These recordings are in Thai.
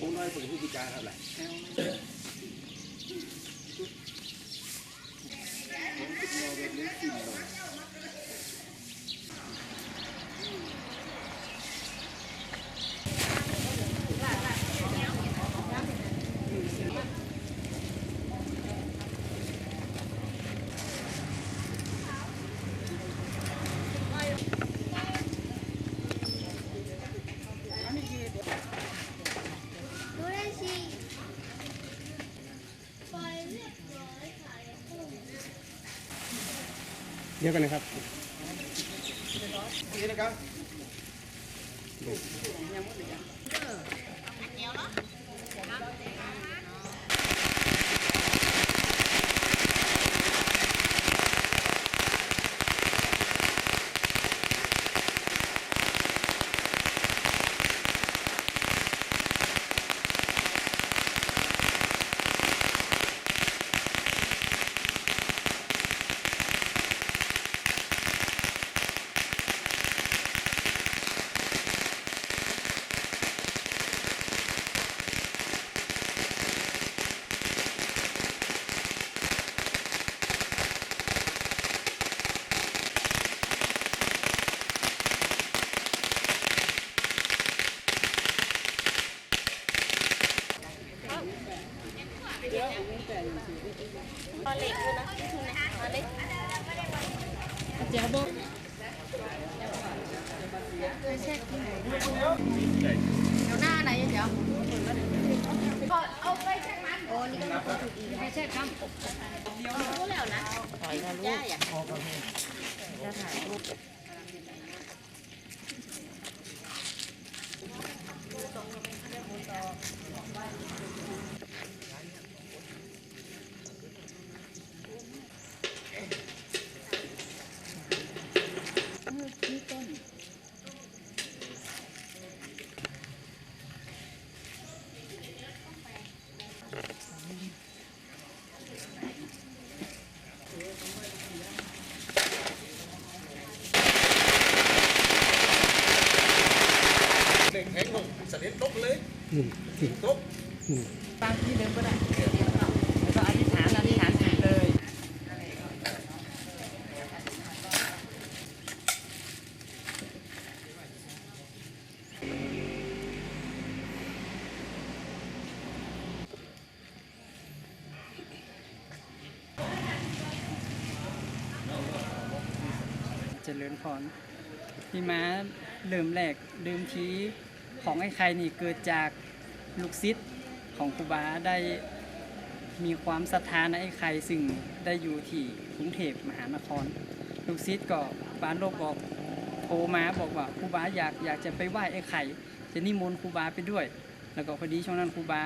ผมน้อยฝึกผู้พิจารณ์เท่าไหร่ ดูได้สิปล่อยเรียบร้อยค่ะแล้วก็ เดี๋ยวกันนะครับนี่นะครับ เดี๋ยวหน้าไหนเดี๋ยวเอาไปแช่มันโอ้นี่ก็ต้องถูกอีกไปแช่ครับเดี๋ยวรู้แล้วนะถอยนะลูกจะถ่ายรูป เด็กแข็งลงเสด็จตก เลยอืมตตามที่เดิมก็ได้แล้วก็อธิษฐานอธิษฐานจิตเลยเจริญพรพี่ม้าเริ่มแรกเดิมที ของไอ้ไข่นี่เกิดจากลูกศิษย์ของครูบาได้มีความศรัทธาในไอ้ไข่ซึ่งได้อยู่ที่กรุงเทพมหานคร ลูกศิษย์ก็ปานโลกบอกโทรมาบอกว่าครูบาอยากอยากจะไปไหว้ไอ้ไข่จะนิมนต์ครูบาไปด้วย แล้วก็พอดีช่วงนั้นครูบา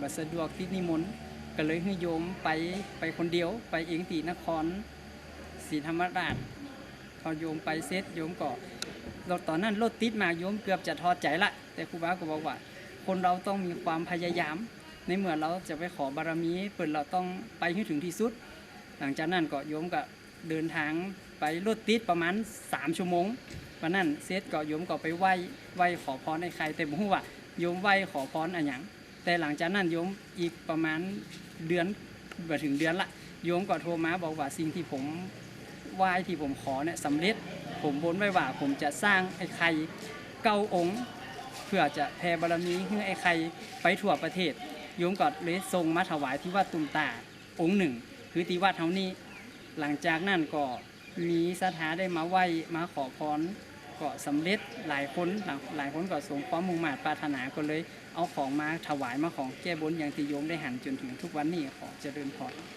บัสะดวกติดนิมนต์ก็เลยให้โยมไปไปคนเดียวไปเองตีนครศรีธรรมราชพอโยมไปเซตโยมก็ราตอนนั้นรถติดมาโยมเกือบจะทอดใจละ แต่ครูบาก็บอกว่า คนเราต้องมีความพยายาม ในเมื่อเราจะไปขอบารมีเปิดเราต้องไปให้ถึงที่สุด หลังจากนั้นก็โยมก็เดินทางไปรถติดประมาณ 3 ชั่วโมงวันนั้นเซตก็โยมก็ไปไหว้ไหว้ขอพรในใครแต่บ่ฮู้ว่าโยมไหว้ขอพรอะไรอย่างแต่หลังจากนั้นโยมอีกประมาณเดือนบ่ถึงเดือนละโยมก็โทรมาบอกว่าสิ่งที่ผมไหว้ที่ผมขอเนี่ยสำเร็จ ผมบนไว้ว่าผมจะสร้างไอ้ไข่เก้าองค์ เพื่อจะแผ่บารมีให้ไอ้ไข่ไปทั่วประเทศโยมก็เลยส่งมาถวายที่วัดตุมตาองค์หนึ่ง คือที่วัดเท่านี้ หลังจากนั้นก็มีสถาได้มาไหว้มาขอพรก็สำเร็จหลายคนหลายหลายคนก็สมความมุ่งมา่ปรารถนาก็เลย เอาของมาถวายมาของแก้บนอย่างที่โยมได้หันจนถึงทุกวันนี้ขอเจริญพร